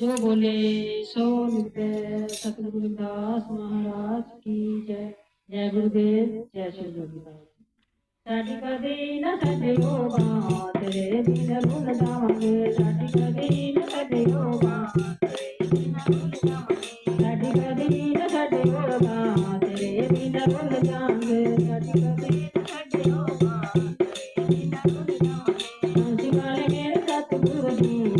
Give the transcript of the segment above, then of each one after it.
ਜੋ ਬੋਲੇ ਸੋ ਨਿਤੇ ਸਤਿਗੁਰੂ ਦਾਸ ਮਹਾਰਾਜ ਕੀ ਜੈ ਜੈ ਗੁਰਦੇਵ ਜੈ ਸ਼੍ਰੀ ਗੁਰੂ ਸਾਡੀ ਕਦੇ ਨਾ ਸਾਡੇ ਹੋਗਾ ਤੇਰੇ ਬਿਨ ਰੁੱਲ ਜਾਵਾਂਗੇ ਸਾਡੀ ਕਦੇ ਨਾ ਸਾਡੇ ਹੋਗਾ ਸਾਡੀ ਕਦੇ ਨਾ ਸਾਡੇ ਹੋਗਾ ਤੇਰੇ ਬਿਨ ਰੁੱਲ ਜਾਵਾਂਗੇ ਸਾਡੀ ਕਦੇ ਨਾ ਸਾਡੇ ਹੋਗਾ ਕਾਂਸੀ ਵਾਲੇ ਮੇਰੇ ਸਤਿਗੁਰੂ ਜੀ ਤੇਰੇ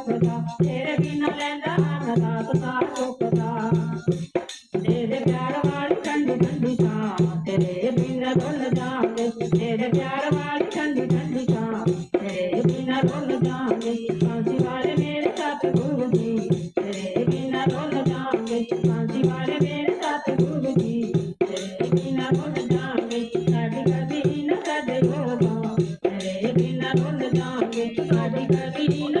ਸਾਰ ਤੇਰੇ ਬਿਨ ਲੈਂਦਾ ਹਨ ਦਾਤ ਸਾਰ ਚੁੱਕਦਾ ਤੇਰੇ ਪਿਆਰ ਵਾਲੀ ਠੰਡੀ ਠੰਡੀ ਛਾਂ, ਤੇਰੇ ਬਿਨ ਰੁੱਲ ਜਾਵਾਂਗੇ ਤੇਰੇ ਪਿਆਰ ਵਾਲੀ ਠੰਡੀ ਠੰਡੀ ਛਾਂ, ਤੇਰੇ ਬਿਨ ਰੁੱਲ ਜਾਵਾਂਗੇ ਕਾਂਸੀ ਵਾਲੇ ਮੇਰੇ ਸਤਿਗੁਰੂ ਜੀ, ਤੇਰੇ ਬਿਨ ਰੁੱਲ ਜਾਵਾਂਗੇ ਕਾਂਸੀ ਵਾਲੇ ਮੇਰੇ ਸਤਿਗੁਰੂ ਜੀ, ਤੇਰੇ ਬਿਨ ਰੁੱਲ ਜਾਵਾਂਗੇ ਸਾਡੀ ਕਦੀ ਨਾ ਸਾਡੇ ਹੋਗਾ ਤੇਰੇ ਬਿਨ ਰੁੱਲ ਜਾਵਾਂਗੇ ਸਾਡੀ ਕਦੀ ਨਾ